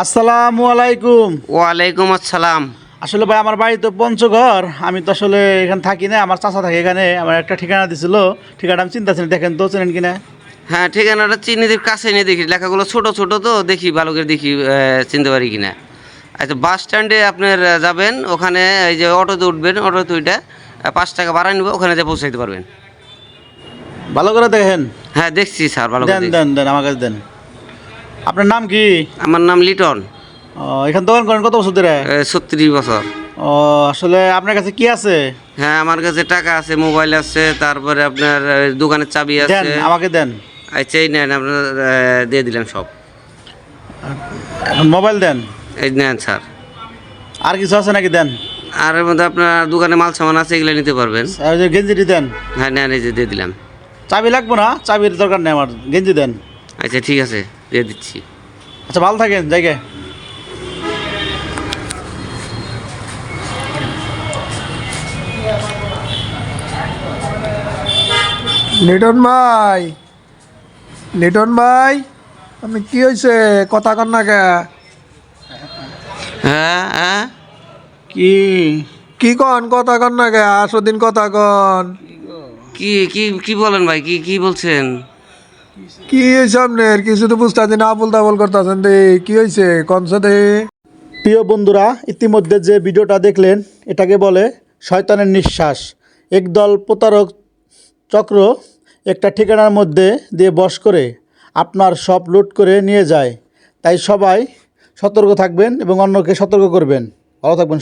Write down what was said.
আসসালামু আলাইকুম। ওয়ালাইকুম আসসালাম। আসলে ভাই আমার বাড়ি তো পঞ্চগড়। আমি তো আসলে এখানে থাকি না আমার চাচা থাকে এখানে। আমার একটা ঠিকানা দিছিল। ঠিকানা আমি চিন্তা ছিলেন দেখেন তো চেনেন কিনা? হ্যাঁ ঠিকানাটা চিনিদের কাছে নিয়ে দেখি। লেখাগুলো ছোট ছোট তো দেখি ভালো করে দেখি চিনতে পারি কিনা। আচ্ছা বাস স্ট্যান্ডে আপনার যাবেন। ওখানে এই যে অটোতে উঠবেন অটোতে আহ, পাঁচ টাকা ভাড়া নিবে ওখানে যে পৌঁছাইতে পারবেন। ভালো করে দেখেন। হ্যাঁ দেখছি স্যার ভালো করে দেন দেন দেন আমার কাছে দেন। আপনার নাম কি? আমার নাম লিটন। এখানে দোকান করেন কত বছর ধরে? ছত্রিশ বছর। ও আসলে আপনার কাছে কি আছে? হ্যাঁ আমার কাছে টাকা আছে মোবাইল আছে তারপরে আপনার দোকানের চাবি দেন আছে আমাকে দেন। আচ্ছা এই নেন আপনার দিয়ে দিলাম সব। মোবাইল দেন। এই নেন স্যার। আর কিছু আছে নাকি? দেন। আর এর মধ্যে আপনার দোকানে মাল সামান আছে এগুলো নিতে পারবেন। ওই যে গেঞ্জিটি দেন। হ্যাঁ নেন এই যে দিয়ে দিলাম। চাবি লাগবো না? চাবির দরকার নেই আমার। গেঞ্জি দেন। আচ্ছা ঠিক আছে। দিয়ে দিচ্ছি। আচ্ছা ভালো থাকেন জায়গায়। লিটন ভাই লিটন ভাই আমি কি হয়েছে কথা কন না কে? হ্যাঁ হ্যাঁ। কি? কি কন? কথা কন না কে? আসো দিন কথা কন। কি কি কি বলেন ভাই? কি কি বলছেন? কি হয়েছে আপনার কিছু তো বুঝতে না আবুল তাবুল করতেছেন দে কি হয়েছে কনসে দে প্রিয় বন্ধুরা ইতিমধ্যে যে ভিডিওটা দেখলেন এটাকে বলে শয়তানের নিঃশ্বাস। একদল প্রতারক চক্র একটা ঠিকানার মধ্যে দিয়ে বশ করে আপনার সব লুট করে নিয়ে যায়। তাই সবাই সতর্ক থাকবেন এবং অন্যকে সতর্ক করবেন। ভালো থাকবেন